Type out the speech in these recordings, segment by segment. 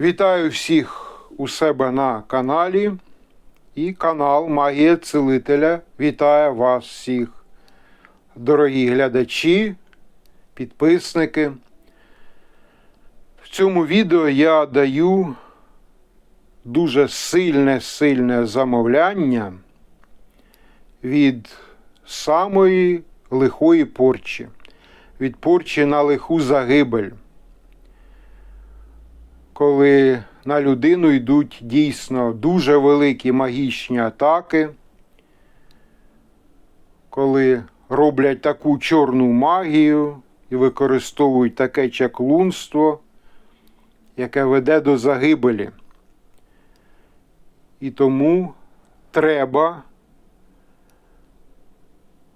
Вітаю всіх у себе на каналі. І канал Магія Целителя вітає вас всіх, дорогі глядачі, підписники. В цьому відео я даю дуже сильне сильне замовляння від самої лихої порчі, від порчі на лиху загибель коли на людину йдуть дійсно дуже великі магічні атаки, коли роблять таку чорну магію і використовують таке чаклунство, яке веде до загибелі. І тому треба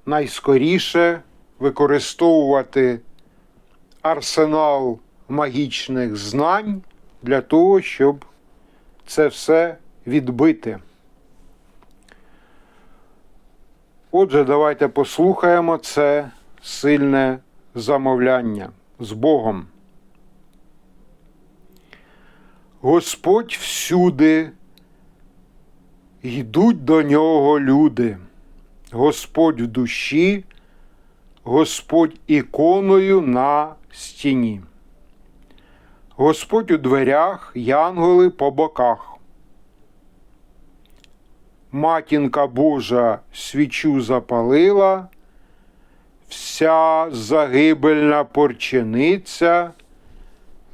найскоріше використовувати арсенал магічних знань для того, щоб це все відбити. Отже, давайте послухаємо це сильне замовляння з Богом. Господь всюди йдуть до нього люди, Господь в душі, Господь іконою на стіні. Господь у дверях, янголи по боках. Матінка Божа свічу запалила, вся загибельна порчениця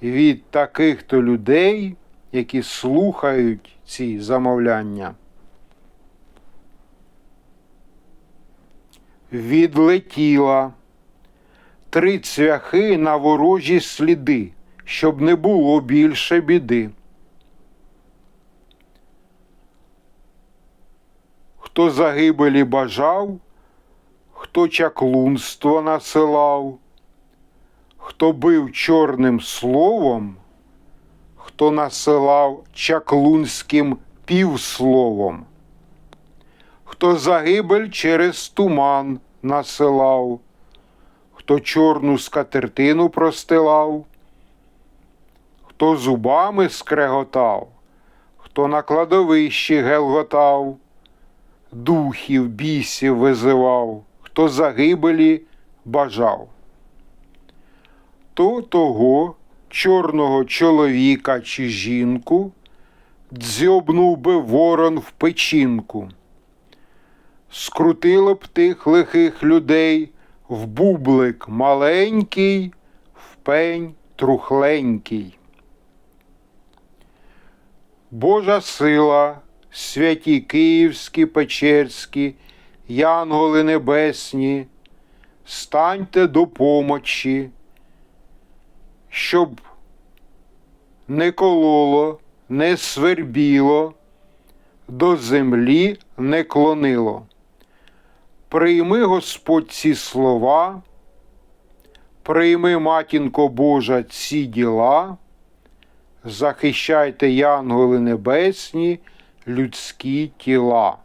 від таких то людей, які слухають ці замовляння. Відлетіла три цвяхи на ворожі сліди щоб не було більше біди. Хто загибелі бажав, хто чаклунство насилав, хто бив чорним словом, хто насилав чаклунським півсловом, хто загибель через туман насилав, хто чорну скатертину простилав хто зубами скреготав, хто на кладовищі гелготав, духів бісів визивав, хто загибелі бажав. То того чорного чоловіка чи жінку дзьобнув би ворон в печінку, скрутило б тих лихих людей в бублик маленький, в пень трухленький. Божа сила, святі Київські, Печерські, Янголи Небесні, станьте до помочі, щоб не кололо, не свербіло, до землі не клонило. Прийми Господь ці слова, прийми, матінко Божа, ці діла захищайте янголи небесні, людські тіла.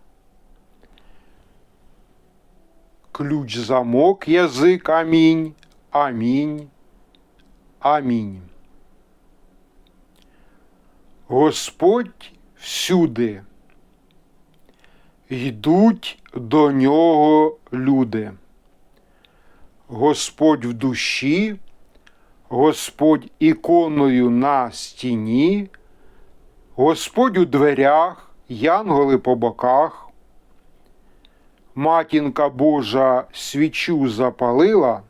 Ключ замок, язик, амінь, амінь, амінь. Господь всюди. Йдуть до нього люди. Господь в душі Господь іконою на стіні, Господь у дверях, янголи по боках, матінка Божа свічу запалила,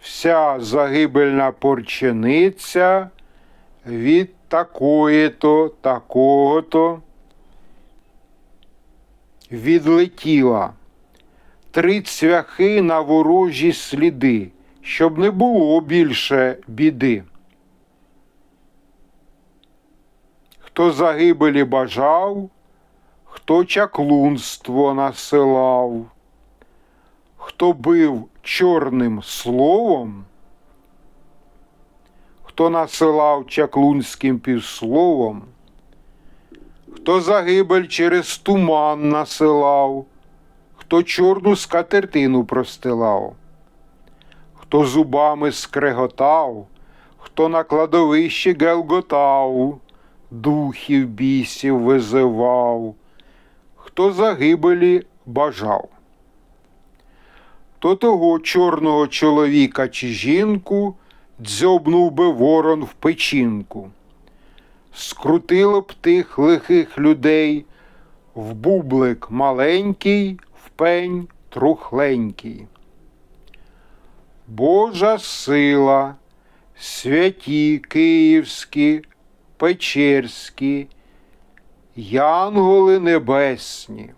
вся загибельна порчениця від такої-то, такого-то відлетіла три цвяхи на ворожі сліди, щоб не було більше біди. Хто загибелі бажав, хто чаклунство насилав, хто бив чорним словом, хто насилав чаклунським півсловом, хто загибель через туман насилав хто чорну скатертину простилав, хто зубами скреготав, хто на кладовищі гелготав, духів бісів визивав, хто загибелі бажав. То того чорного чоловіка чи жінку дзьобнув би ворон в печінку. Скрутило б тих лихих людей в бублик маленький, пень трухленький. Божа сила, святі київські, печерські, янголи небесні,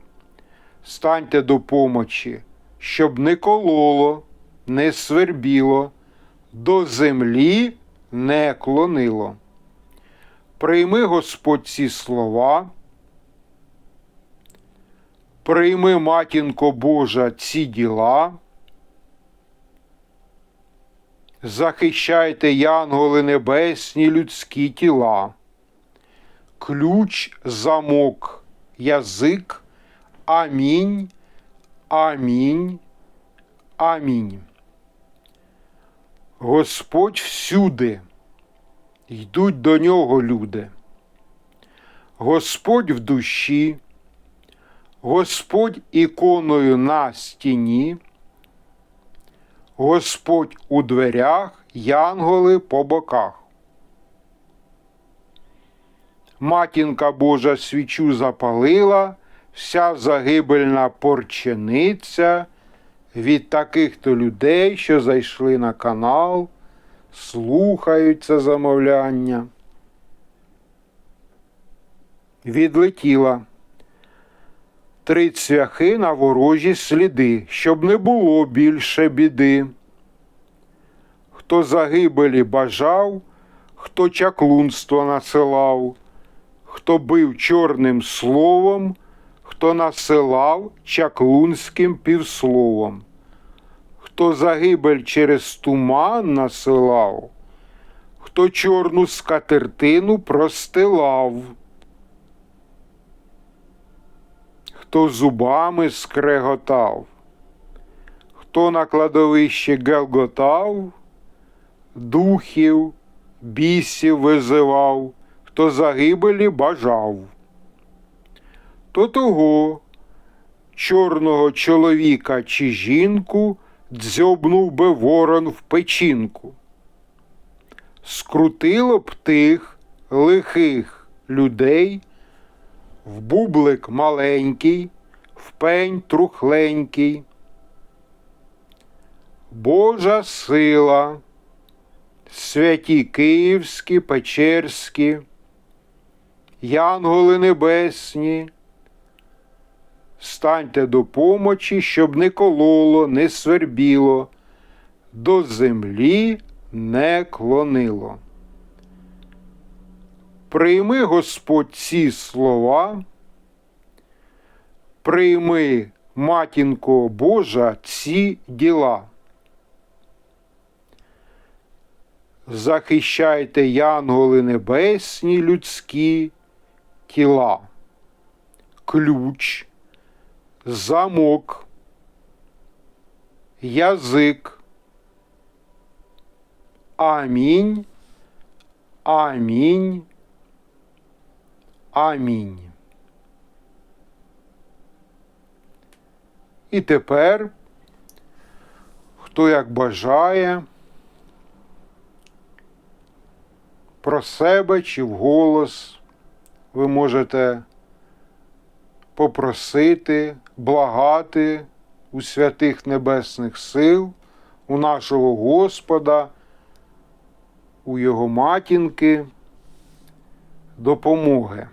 станьте до помочі, щоб не кололо, не свербіло, до землі не клонило. Прийми Господь ці слова, прийми, матінко Божа, ці діла. Захищайте, янголи небесні, людські тіла, ключ, замок, язик, амінь, амінь, амінь. Господь всюди, йдуть до нього люди. Господь в душі, Господь іконою на стіні. Господь у дверях, янголи по боках. Матінка Божа свічу запалила, вся загибельна порчениця від таких то людей, що зайшли на канал, слухають це замовляння. Відлетіла три цвяхи на ворожі сліди, щоб не було більше біди. Хто загибелі бажав, хто чаклунство насилав, хто бив чорним словом, хто насилав чаклунським півсловом, хто загибель через туман насилав, хто чорну скатертину простилав. Хто зубами скреготав, хто на кладовище гелготав, духів, бісів визивав, хто загибелі бажав. То того чорного чоловіка чи жінку дзьобнув би ворон в печінку. Скрутило б тих лихих людей в бублик маленький, в пень трухленький. Божа сила, святі київські, печерські, янголи небесні, станьте до помочі, щоб не кололо, не свербіло, до землі не клонило. Прийми Господь ці слова, прийми, матінко Божа, ці діла. Захищайте янголи небесні людські тіла, ключ, замок, язик. Амінь. Амінь. Амінь. І тепер, хто як бажає, про себе чи вголос ви можете попросити, благати у святих небесних сил, у нашого Господа, у Його матінки допомоги.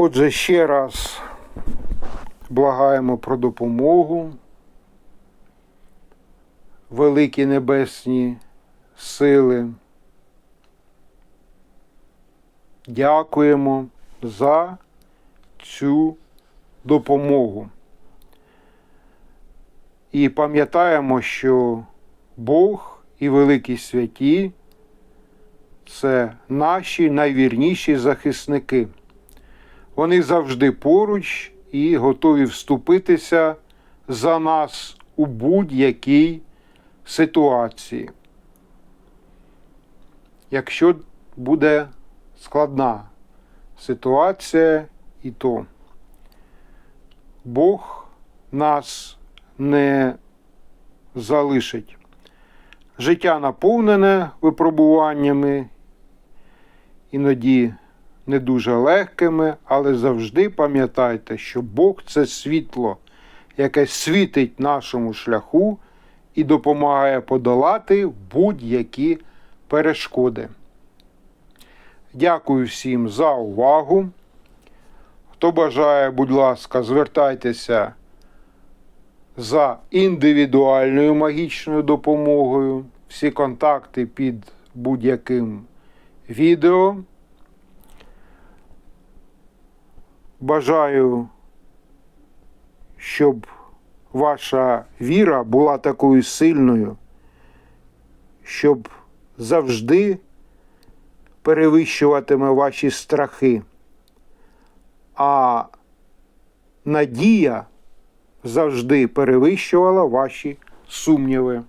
Отже, ще раз благаємо про допомогу. Великі небесні сили. Дякуємо за цю допомогу. І пам'ятаємо, що Бог і великі святі це наші найвірніші захисники. Вони завжди поруч і готові вступитися за нас у будь-якій ситуації. Якщо буде складна ситуація, і то Бог нас не залишить. Життя наповнене випробуваннями, іноді не дуже легкими, але завжди пам'ятайте, що Бог це світло, яке світить нашому шляху і допомагає подолати будь-які перешкоди. Дякую всім за увагу. Хто бажає, будь ласка, звертайтеся за індивідуальною магічною допомогою. Всі контакти під будь-яким відео. Бажаю, щоб ваша віра була такою сильною, щоб завжди перевищуватиме ваші страхи, а надія завжди перевищувала ваші сумніви.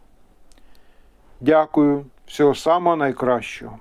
Дякую, всього самого найкращого.